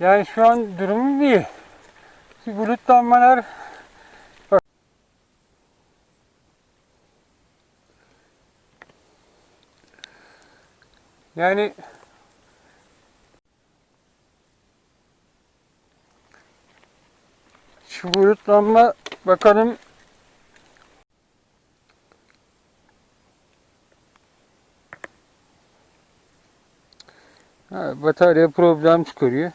Yani şu an durumum iyi. Şu bulutlanmalar. Yani şu bulutlanma bakalım Ha, batarya problem çıkarıyor.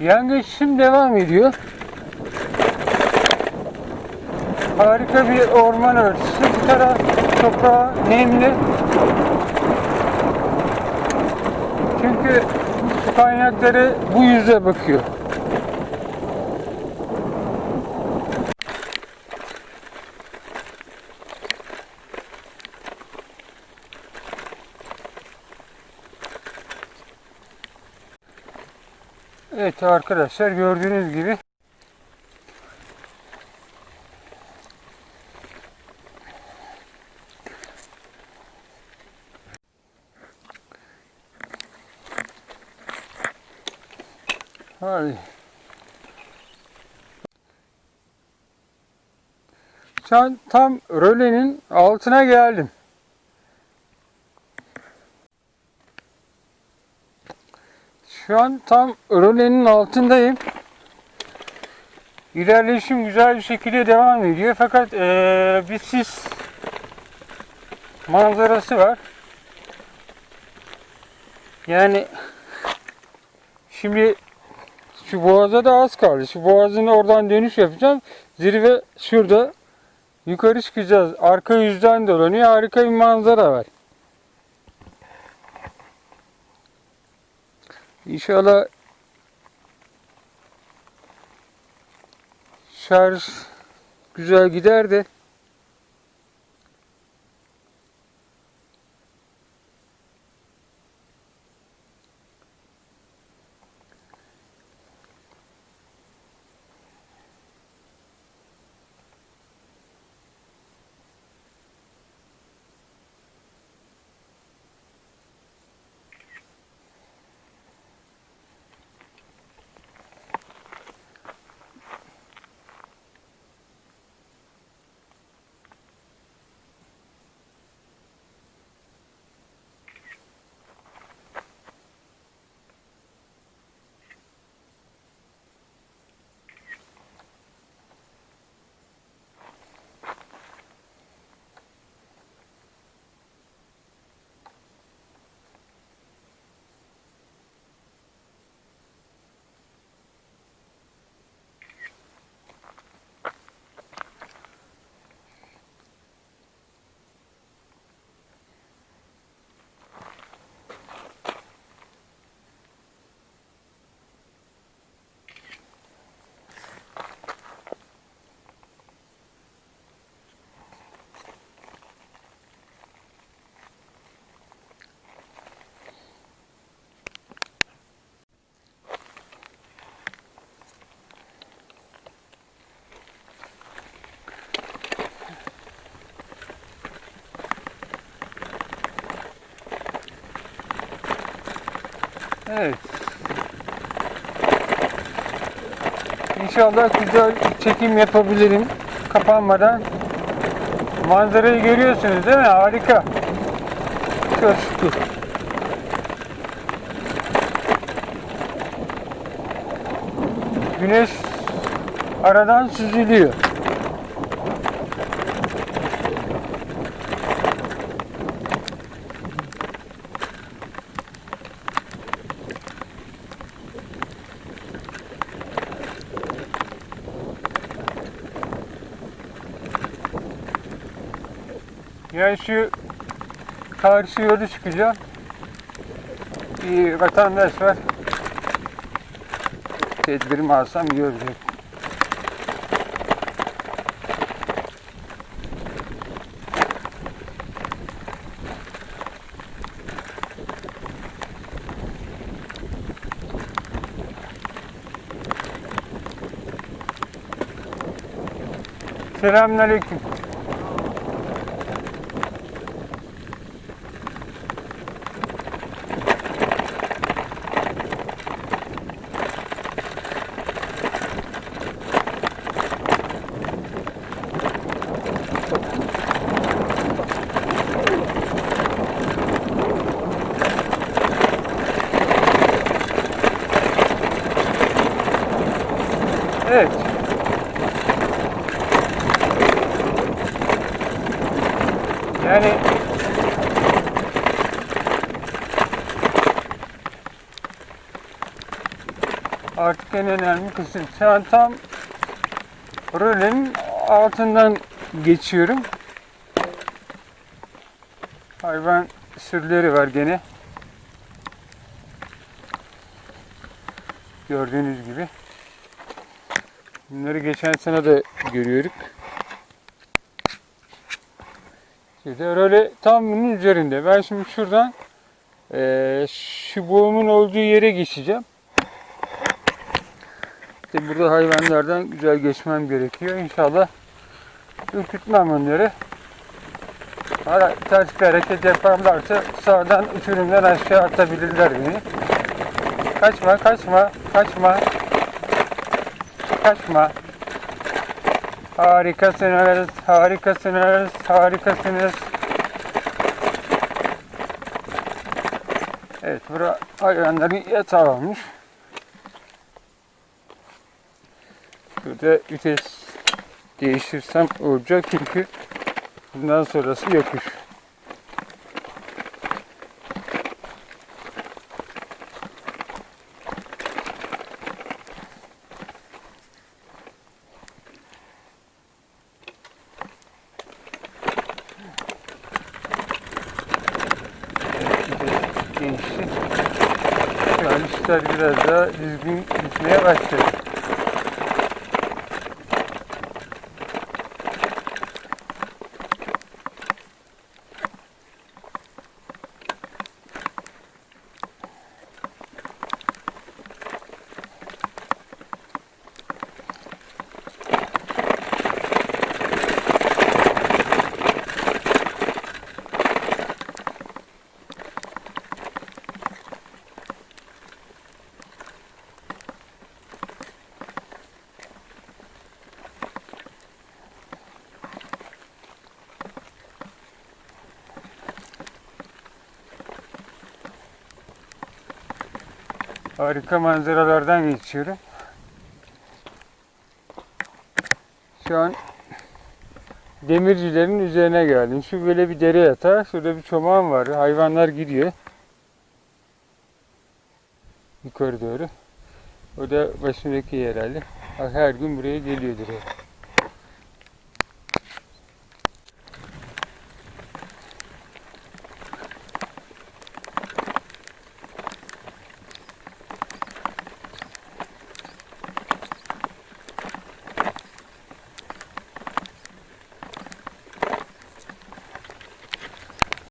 Yangın şimdi devam ediyor. Harika bir orman örtüsü. Bu taraf toprağı nemli. Çünkü su kaynakları bu yüze bakıyor. Evet arkadaşlar gördüğünüz gibi Hadi. Şu an tam rölenin altına geldim. Şu an tam rölenin altındayım. İlerleyişim güzel bir şekilde devam ediyor. Fakat eee bir sis manzarası var. Yani şimdi şu boğaza da az kaldı. Şu boğazın oradan dönüş yapacağım. Zirve şurada. Yukarı çıkacağız. Arka yüzden dolanıyor. Harika bir manzara var. İnşallah şarj güzel gider de Evet. İnşallah güzel çekim yapabilirim kapanmadan. Manzarayı görüyorsunuz değil mi? Harika. Çok şükür. Güneş aradan süzülüyor. Yani şu karşı yolu çıkacağım. Bir vatandaş var. Tedbirimi alsam iyi olacak. Selamünaleyküm. Artık en önemli kısım. An tam rölenin altından geçiyorum. Hayvan sürüleri var gene. Gördüğünüz gibi. Bunları geçen sene de görüyorduk. Şimdi öyle tam bunun üzerinde. Ben şimdi şuradan eee şu boğumun olduğu yere geçeceğim. İşte burada hayvanlardan güzel geçmem gerekiyor. İnşallah ürkütmem onları. Hala ters bir hareket yaparlarsa sağdan uçurumdan aşağı atabilirler beni. Kaçma, kaçma, kaçma. Kaçma. Harikasınız, harikasınız, harikasınız. Evet, bura hayvanların yatağı olmuş. Burada vites değiştirsem olacak çünkü bundan sonrası yokuş. Geçti. Şu an işler biraz daha düzgün gitmeye başladı. Harika manzaralardan geçiyorum. Şu an demircilerin üzerine geldim. Şu böyle bir dere yatağı. Şurada bir çomağım var. Hayvanlar gidiyor. Yukarı doğru. O da başındaki herhalde. Her gün buraya geliyordur. o.